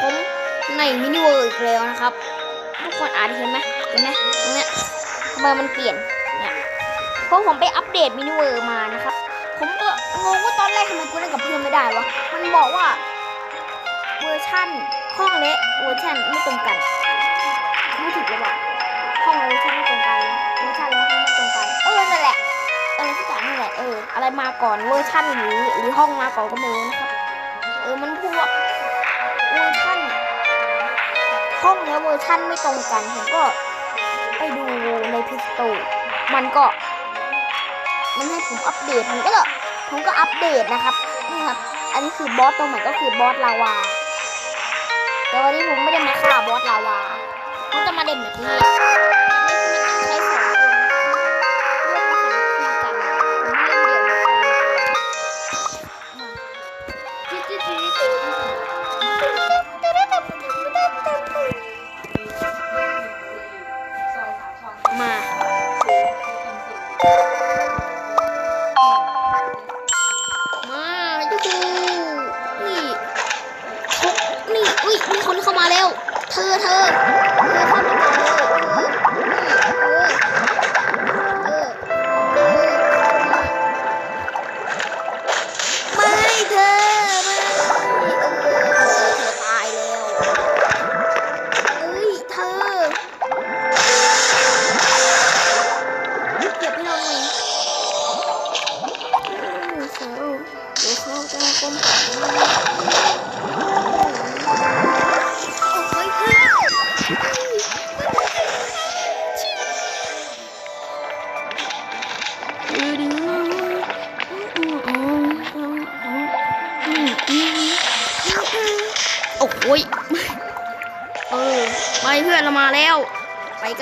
ผมในมินิเวิร์อีกแล้วนะครับ ทุกคนอ่านเห็นไหมเห็นไหมตรงเนี้ยทำไมมันเปลี่ยนเนี่ยเพราะผมไปอัปเดตมินิเวิร์มานะครับ ผมก็งงว่าตอนแรกทำไมกูเล่นกับเพื่อนไม่ได้วะมันบอกว่าเวอร์ชั่นห้องเละเวอร์ชันไม่ตรงกันไม่ถูกหรือเปล่าห้องเวอร์ชันไม่ตรงกันเวอร์ชันแล้วห้องไม่ตรงกันเออนั่นแหละเออที่จางนั่นแหละเอออะไรมาก่อนเวอร์ชันหรือหรือห้องมาก่อนก็ไม่รู้นะครับเออมันพูดว่า ห้องเนี้ยเวอร์ชันไม่ตรงกัน ผมก็ไปดูในพิสโตมันก็ มันให้ผมอัปเดตผมก็เลยผมก็อัปเดตนะครับนี่ครับ อันนี้คือบอสตัวใหม่ก็คือบอสลาวา แต่วันนี้ผมไม่ได้มาฆ่าบอสลาวาผมจะมาเด่นแบบนี้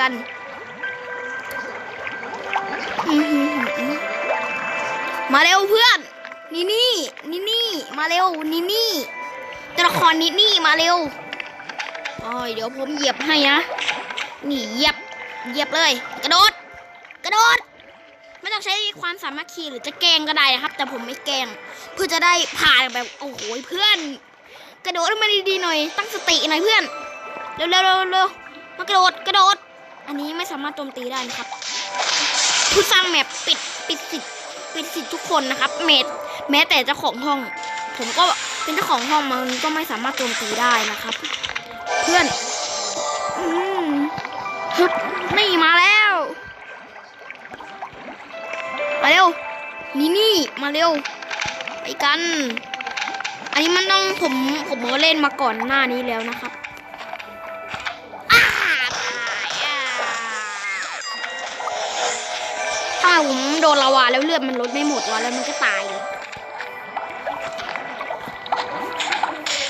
กันมาเร็วเพื่อน นี่นี่นี่นี่มาเร็วนี่นี่ตัวละครนี่นี่มาเร็วโอ้ยเดี๋ยวผมเหยียบให้นะนี่เหยียบเหยียบเลย กระโดด กระโดด ไม่ต้องใช้ความสามัคคีหรือจะแกงก็ได้นะครับ แต่ผมไม่แกงเพื่อจะได้ผ่านแบบโอ้โหเพื่อน กระโดดมันดีๆหน่อย ตั้งสติหน่อยเพื่อนเร็วเร็วเร็วเร็วมากระโดดกระโดด อันนี้ไม่สามารถโจมตีได้นะครับ ผู้สร้างแมปปิดปิดสิทธิ์ปิดสิทธิ์ทุกคนนะครับแม้แม้แต่เจ้าของห้อง ผมก็เป็นเจ้าของห้องมันก็ไม่สามารถโจมตีได้นะครับ เพื่อนอืมฮึบนี่มาแล้วมาเร็วนี่นี่มาเร็วไปกัน อันนี้มันต้องผมผมก็เล่นมาก่อนหน้านี้แล้วนะครับ ผมโดนลาวาแล้วเลือดมันลดไม่หมดวะแล้วมันก็ตายเลย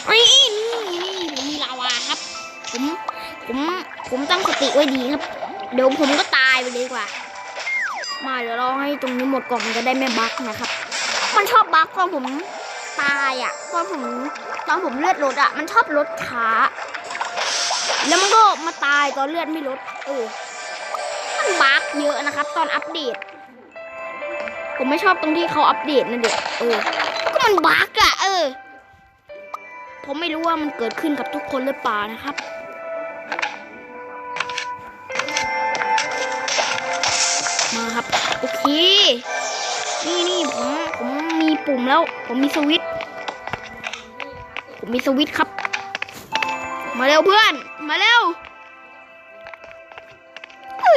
ไอ้นี่นี่ผมมีลาวาครับ ผมผมผมตั้งสติไว้ดีครับ เดี๋ยวผมก็ตายไปเลยดีกว่า มาเดี๋ยวเราให้ตรงนี้หมดก่อนมันจะได้ไม่บั๊กนะครับ มันชอบบั๊กตอนผมตายอะตอนผมตอนผมเลือดลดอะ มันชอบลดช้า แล้วมันก็มาตายตอนเลือดไม่ลด เออ เยอะนะครับ ตอนอัปเดต ผมไม่ชอบตรงที่เขาอัปเดตนะเด็กเออก็มันบั๊กอะเออ ผมไม่รู้ว่ามันเกิดขึ้นกับทุกคนหรือเปล่านะครับมาครับโอเค นี่นี่ผมผมมีปุ่มแล้ว ผมมีสวิตผมมีสวิตครับ มาเร็วเพื่อน มาเร็ว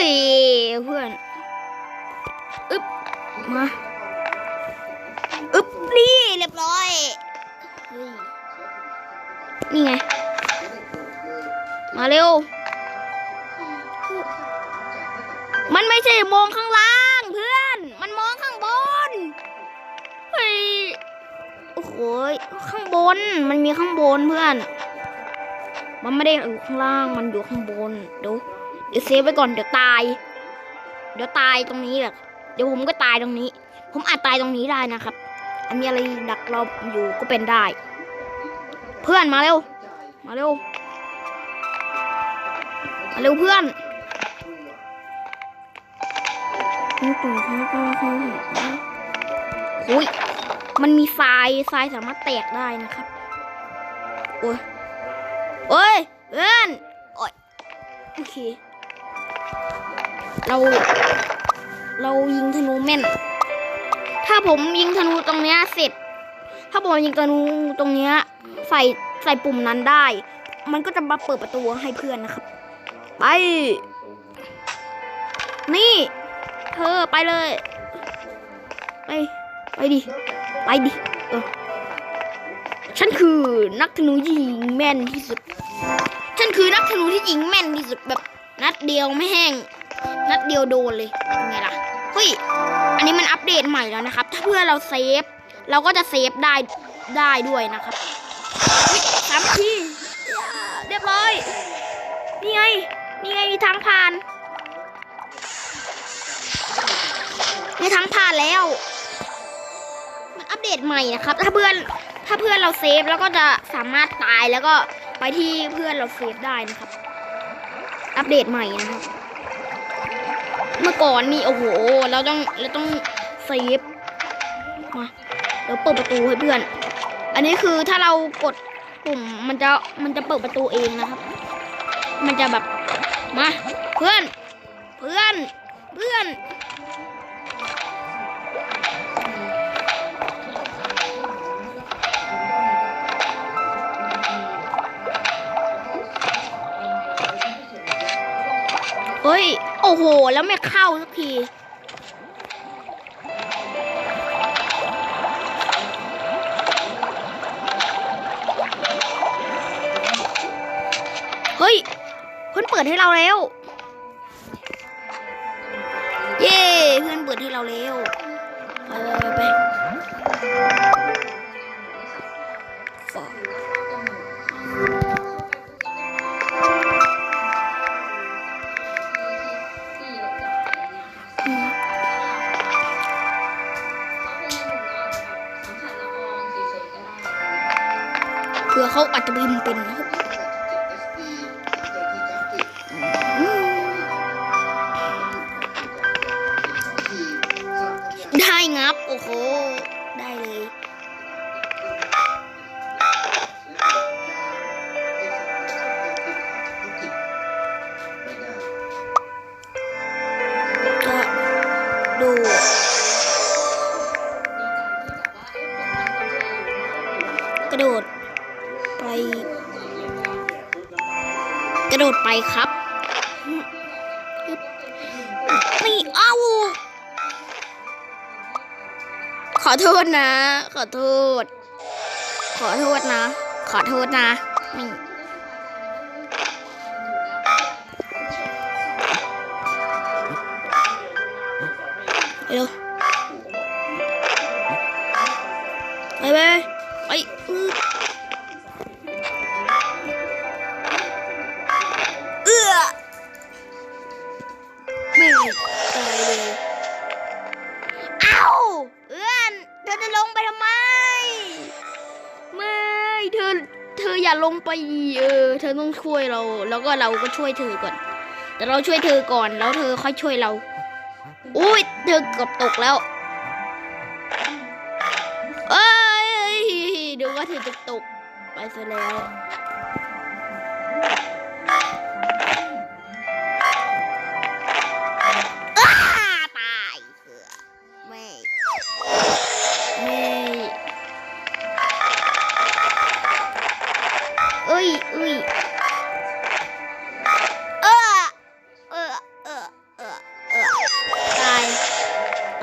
ยเพื่อนอึ๊บมาอึ๊บนี่เรียบร้อยนี่ไง มาเร็ว มันไม่ใช่มองข้างล่างเพื่อน มันมองข้างบน เฮ้ย โอ้โหข้างบน มันมีข้างบนเพื่อน มันไม่ได้อยู่ข้างล่าง มันอยู่ข้างบนดี๋ยว เดี๋ยวเซฟไว้ก่อนเดี๋ยวตาย เดี๋ยวตายตรงนี้แหละเดี๋ยวผมก็ตายตรงนี้ ผมอาจตายตรงนี้ได้นะครับอันมีอะไรดักเราอยู่ก็เป็นได้ เพื่อนมาเร็ว มาเร็ว มาเร็วเพื่อนอุ้ยมันมีทรายทรายสามารถแตกได้นะครับ โอ้ยโอ้ยเพื่อนโอ้ยโอเค เราเรายิงธนูแม่น ถ้าผมยิงธนูตรงเนี้ยเสร็จ ถ้าผมยิงธนูตรงเนี้ยใส่ใส่ปุ่มนั้นได้ มันก็จะมาเปิดประตูให้เพื่อนนะครับ ไป นี่ เธอไปเลย ไป ไปดิ ไปดิ เออ ฉันคือนักธนูที่ยิงแม่นที่สุด ฉันคือนักธนูที่ยิงแม่นที่สุดแบบนัดเดียวไม่แห้ง นัดเดียวโดนเลยเป็นไงล่ะเฮ้ยอันนี้มันอัปเดตใหม่แล้วนะครับ ถ้าเพื่อเราเซฟ เราก็จะเซฟได้ได้ด้วยนะครับสามทีเรียบร้อยนี่ไงนี่ไงมีทางผ่านมีทางผ่านแล้ว มันอัปเดตใหม่นะครับ ถ้าเพื่อนถ้าเพื่อนเราเซฟแล้วก็จะสามารถตายแล้วก็ไปที่เพื่อนเราเซฟได้นะครับ อัปเดตใหม่นะครับ เมื่อก่อนนี่โอ้โห เราต้องเราต้องเซฟมาเดี๋ยวเปิดประตูให้เพื่อน อันนี้คือถ้าเรากดปุ่มมันจะมันจะเปิดประตูเองนะครับ มันจะแบบมาเพื่อน เพื่อนเพื่อน เฮ้ย โอ้โห แล้วไม่เข้าสักทีเฮ้ยเพื่อนเปิดให้เราแล้ว เย้เพื่อนเปิดให้เราแล้วไปไปไป ผื่อเขาอาจจะบินเป็นนะครับได้งับ โอ้โห ได้เลยจะดู ดดไปครับไม่เอา ขอโทษนะ ขอโทษ ขอโทษนะ ขอโทษนะนี่เร็ว ไปเออเธอต้องช่วยเรา แล้วก็เราก็ช่วยเธอก่อน แต่เราช่วยเธอก่อนแล้วเธอค่อยช่วยเราอุ้ยเธอเกือบตกแล้วเอ้ยดูว่าเธอจะตกไปซะแล้ว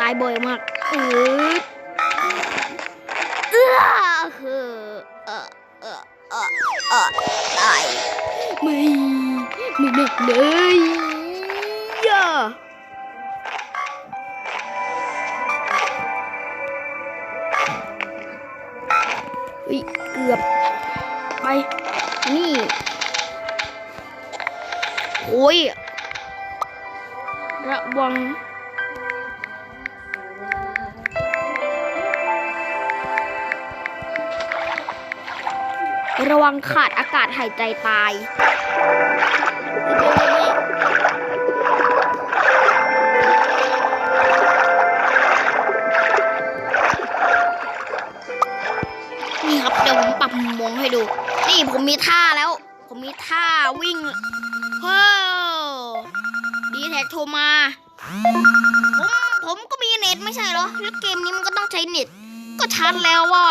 ายบ่อยมากเออเออเออเออเออเออเออตายไม่ไม่หนักเลยย่าเฮ้ยเกือบไปนี่โอ้ยระวัง ระวังขาดอากาศหายใจตายนี่ครับเดี๋ยวผมปรับมุมมองให้ดู นี่ผมมีท่าแล้ว ผมมีท่าวิ่งเฮ้อดีแท็กโทรมาผมผมก็มีเน็ตไม่ใช่เหรอ แล้วเกมนี้มันก็ต้องใช้เน็ต ก็ชัดแล้วว่า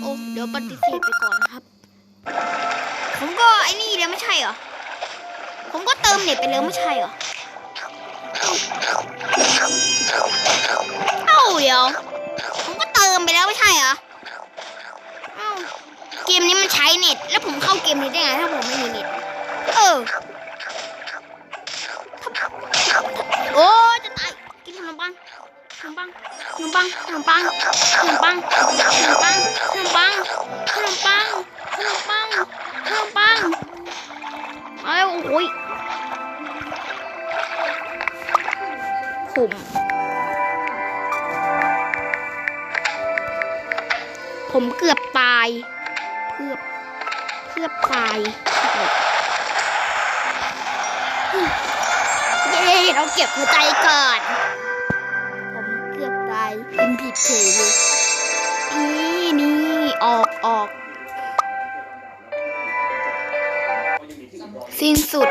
โอ้ เดี๋ยวปฏิเสธไปก่อนนะครับ ผมก็ไอ้นี่เดี๋ยไม่ใช่เหรอ ผมก็เติมเน็ตไปแล้วไม่ใช่เหรอ เอ้าเดี๋ยว ผมก็เติมไปแล้วไม่ใช่เหรอเอ้าเกมนี้มันใช้เน็ต แล้วผมเข้าเกมนี้ได้ไงถ้าผมไม่มีเน็ต เออ โอ้จะตาย กินขนมปังขนมปังขนมปังขนมปังขนมปังขนมปังขนมปังขนมปัง ขนมปังขนมปังมาแล้วโอ้ยผมผมเกือบตาย เพื่อบเพื่อบตาย เย้เราเก็บหัวใจก่อน ผมเกือบตายเป็นผิดเฉยเลยนี่นี่ออกออก สิ้นสุด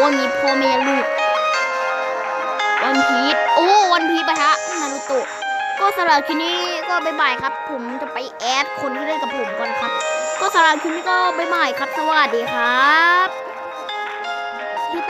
ว่ามีพ่อแม่ลูก วันพีทโอ้ วันพีทปะทะนารูโตะก็สำหรับคลิปนี้ก็บ๊ายบายครับ ผมจะไปแอดคนที่เล่นกับผมก่อนครับ ก็สำหรับคลิปนี้ก็บ๊ายบายครับ สวัสดีครับ